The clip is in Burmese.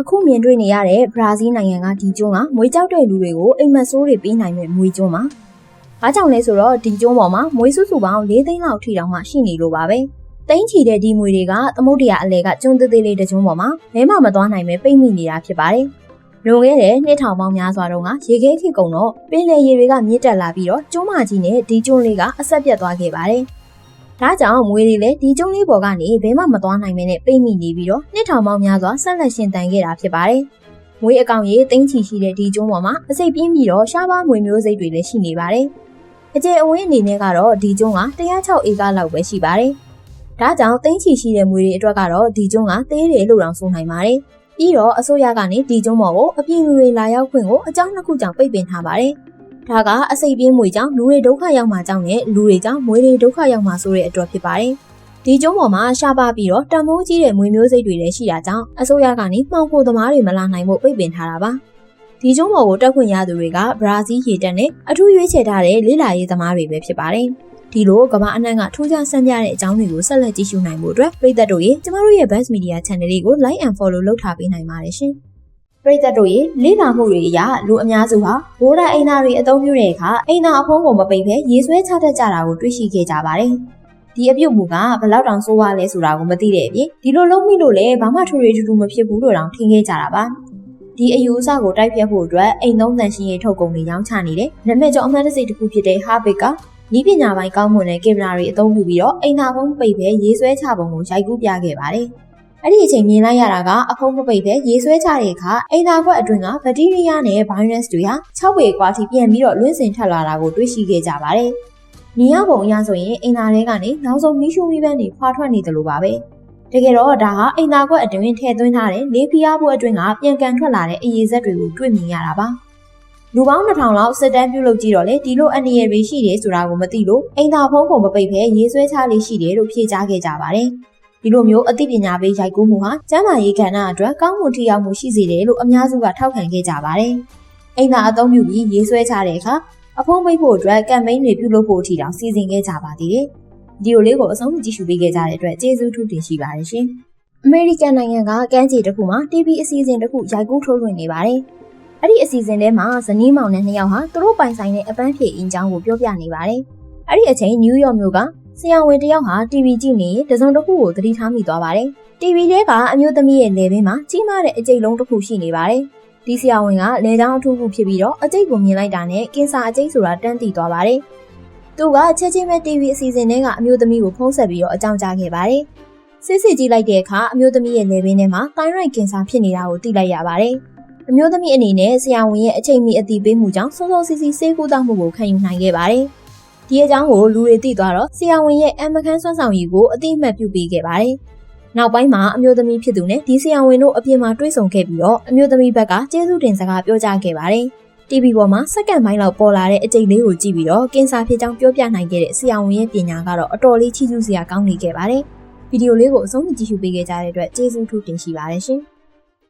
အခုမြင်တွေ့နေရတဲ့ဘရာဇီးနိုင်ငံကဒီကျွန်းကမွေးကြောက်တဲ့လူတွေကိုအိမ်မက်ဆိုးတွေပေးနိုင်မဲ့မွေးကျွန်းပါ။ဘာကြောင့်လဲဆိုတော့ဒီကျွန်းပေါ်မှာမွေးစုစုပေါင်း၄သိန်းလောက်ထိတောင်မှရှိနေလို့ပါပဲ။တိမ့်ချီတဲ့ဒီမွေတွေကသမုတ်တရာအလဲကကျွန်းသေးသေးလေးတစ်ကျွန်းပေါ်မှာမဲမမသွားနိုင်ပဲပိတ်မိနေတာဖြစ်ပါတယ်။လွန်ခဲ့တဲ့နှစ်ထောင်ပေါင်းများစွာတုန်းကရေခဲခေကုန်တော့ပင်လယ်ရေတွေကမြင့်တက်လာပြီးတော့ကျွန်းမကြီးနဲ့ဒီကျွန်းလေးကအဆက်ပြတ်သွားခဲ့ပါတယ်။ ဒါကြောင့်မွေတွေလည်းဒီကျုံလေးပေါ်ကနေဘဲမှမသွားနိုင်မဲနဲ့ပိတ်မိနေပြီးတော့နှစ်ထောင်ပေါင်းများစွာဆက်လက်ရှင်တန်ခဲ့တာဖြစ်ပါတယ်။မွေအကောင်ရေသိန်းချီရှိတဲ့ဒီကျုံပေါ်မှာအစိပ်ပြင်းပြီးတော့ရှားပါမွေမျိုးစိတ်တွေလည်းရှိနေပါတယ်။အကျယ်အဝန်းအနေနဲ့ကတော့ဒီကျုံက106ဧကလောက်ပဲရှိပါတယ်။ဒါကြောင့်သိန်းချီရှိတဲ့မွေတွေအတွက်ကတော့ဒီကျုံကသေးတယ်လို့တောင်ဆိုနိုင်ပါတယ်။ပြီးတော့အစိုးရကနေဒီကျုံပေါ်ကိုအပြင်းလူတွေလာရောက်ခွင့်ကိုအကြောင်းနှစ်ခုကြောင့်ပိတ်ပင်ထားပါတယ်။ ဒါကအစိတ်ပြင်းမွေကြောင့်လူတွေဒုက္ခရောက်မှာကြောင့်နဲ့လူတွေကြောင့်မွေတွေဒုက္ခရောက်မှာဆိုတဲ့အတွက်ဖြစ်ပါတယ်။ဒီကျုံးပေါ်မှာရှားပါပြီးတော့တံမိုးကြီးတဲ့မွေမျိုးစိတ်တွေလည်းရှိတာကြောင့်အစိုးရကနေမှောင်ခိုသမားတွေမလာနိုင်ဖို့ပိတ်ပင်ထားတာပါ။ဒီကျုံးပေါ်ကိုတက်ခွင့်ရသူတွေကဘရာဇီးရေတပ်နဲ့အထူးရွေးချယ်ထားတဲ့လေးလာရေးသမားတွေပဲဖြစ်ပါတယ်။ဒီလိုကမ္ဘာအနှံ့ကထူးခြားဆန်းပြတဲ့အကြောင်းတွေကိုဆက်လက်ကြည့်ရှုနိုင်ဖို့အတွက်ပရိသတ်တို့ရေကျမတို့ရဲ့ Best Media Channel လေးကို Like and Follow လုပ်ထားပေးနိုင်ပါတယ်ရှင်။ ပရိသတ်တို့ရေလေ့လာမှုတွေအရလူအများစုဟာဘိုးဒအိမ်သားတွေအသုံးပြုတဲ့အခါအိမ်သားအဖုံးကိုမပိတ်ဘဲရေဆွဲချတတ်ကြတာကိုတွေ့ရှိခဲ့ကြပါတယ်။ဒီအပြုတ်မှုကဘယ်လောက်တောင်ဆိုးရလဲဆိုတာကိုမသိတဲ့အပြင်ဒီလိုလုံးမိလို့လည်းဘာမှထူရီထူထူမဖြစ်ဘူးလို့တောင်ထင်ခဲ့ကြတာပါ။ဒီအယူအဆကိုတိုက်ဖြတ်ဖို့အတွက်အိမ်သုံးသန့်ရှင်းရေးထုတ်ကုန်တွေရောင်းချနေတဲ့နမည်ကျော်အမှတ်တစိတစ်ခုဖြစ်တဲ့ Habit ကဤပညာပိုင်းကောင်းမွန်တဲ့ကင်မရာတွေအသုံးပြုပြီးတော့အိမ်သာဖုံးပိတ်ပဲရေးဆွဲချပုံကိုရိုက်ကူးပြခဲ့ပါတယ်။ အဲ့ဒီအချိန်မြင်လိုက်ရတာကအဖုံးမပိတ်ပဲရေဆွဲချတဲ့အခါအိမ်သာခွက်အတွင်းကဘက်တီးရီးယားနဲ့ဗိုင်းရပ်စ်တွေဟာ6ပေကွာထိပြန်ပြီးတော့လွင့်စင်ထက်လာတာကိုတွေ့ရှိခဲ့ကြပါတယ်။နီးရပုံအရဆိုရင်အိမ်သာထဲကနေနောက်ဆုံးမီးရှို့မီးပန်းတွေဖွာထွက်နေတယ်လို့ပါပဲ။တကယ်တော့ဒါဟာအိမ်သာခွက်အတွင်းထည့်သွင်းထားတဲ့လေဖိအားဘွဲအတွင်းကပြန်ကန်ထွက်လာတဲ့အရည်စက်တွေကိုတွေ့မြင်ရတာပါ။လူပေါင်း2000လောက်စစ်တမ်းပြုလုပ်ကြည့်တော့လေဒီလိုအန္တရာယ်တွေရှိတယ်ဆိုတာကိုမသိလို့အိမ်သာဖုံးကိုမပိတ်ဘဲရေးဆွဲချလေးရှိတယ်လို့ဖြေကြားခဲ့ကြပါတယ်။ ဒီလိုမျိုးအသိပညာပေးရိုက်ကူးမှုဟာကျန်းမာရေးကဏ္ဍအတွက်ကောင်းမွန်ထိရောက်မှုရှိစေတယ်လို့အများစုကထောက်ခံခဲ့ကြပါတယ်။အိမ်သာအသုံးပြုပြီးရေးဆွဲချတဲ့အခါအဖုံးပိတ်ဖို့အတွက်ကမ်ပိန်းတွေပြုလုပ်ဖို့အထိတောင်စီစဉ်ခဲ့ကြပါသေးတယ်။ဒီလိုလေးကိုအဆုံးကြည့်ရှုပေးခဲ့ကြတဲ့အတွက်ကျေးဇူးထူးတင်ရှိပါတယ်ရှင်။အမေရိကန်နိုင်ငံကကမ်းခြေတစ်ခုမှာ TV အစီအစဉ်တစ်ခုရိုက်ကူးထုတ်လွှင့်နေပါတယ်။အဲ့ဒီအစီအစဉ်ထဲမှာဇနီးမောင်နဲ့နှစ်ယောက်ဟာသူတို့ပိုင်ဆိုင်တဲ့အပန်းဖြေအင်းချောင်းကိုပြောပြနေပါတယ်။အဲ့ဒီအချိန်နယူးယောက်မြို့က ဆရာဝန်တယောက်ဟာ TV ကြည့်နေတစုံတစ်ခုကိုသတိထားမိသွားပါတယ်။ TV ထဲကအမျိုးသမီးရဲ့လယ်ပင်မှာကြီးမားတဲ့အကျိတ်လုံးတစ်ခုရှိနေပါတယ်။ဒီဆရာဝန်ကလယ်ချောင်းအထူးခုဖြစ်ပြီးတော့အကျိတ်ကိုမြင်လိုက်တာနဲ့ကင်ဆာအကျိတ်ဆိုတာတန်းသိသွားပါတယ်။သူကချက်ချင်းပဲ TV အစီအစဉ်ထဲကအမျိုးသမီးကိုဖုံးဆက်ပြီးတော့အကြောင်းကြားခဲ့ပါတယ်။စစ်စစ်ကြည့်လိုက်တဲ့အခါအမျိုးသမီးရဲ့လယ်ပင်ထဲမှာတိုင်းရိုက်ကင်ဆာဖြစ်နေတာကိုသိလိုက်ရပါတယ်။အမျိုးသမီးအနေနဲ့ဆရာဝန်ရဲ့အချိန်မီအသိပေးမှုကြောင့်စောစောစီးစီးဆေးကုသမှုကိုခံယူနိုင်ခဲ့ပါတယ်။ ဒီအကြောင်းကိုလူတွေသိသွားတော့ဆရာဝန်ရဲ့အမခန်းစွမ်းဆောင်ရည်ကိုအသိအမှတ်ပြုပေးခဲ့ပါတယ်။နောက်ပိုင်းမှာအမျိုးသမီးဖြစ်သူနဲ့ဒီဆရာဝန်တို့အပြင်မှာတွေ့ဆုံခဲ့ပြီးတော့အမျိုးသမီးဘက်ကကျေးဇူးတင်စကားပြောကြားခဲ့ပါတယ်။ TV ပေါ်မှာစက္ကန့်ပိုင်းလောက်ပေါ်လာတဲ့အကျိတ်လေးကိုကြည့်ပြီးတော့ကင်ဆာဖြစ်ကြောင်းပြောပြနိုင်ခဲ့တဲ့ဆရာဝန်ရဲ့ပညာကတော့အတော်လေးချီးကျူးစရာကောင်းနေခဲ့ပါတယ်။ဗီဒီယိုလေးကိုအဆုံးထိကြည့်ရှုပေးခဲ့ကြတဲ့အတွက်ကျေးဇူးထူးတင်ရှိပါတယ်ရှင်။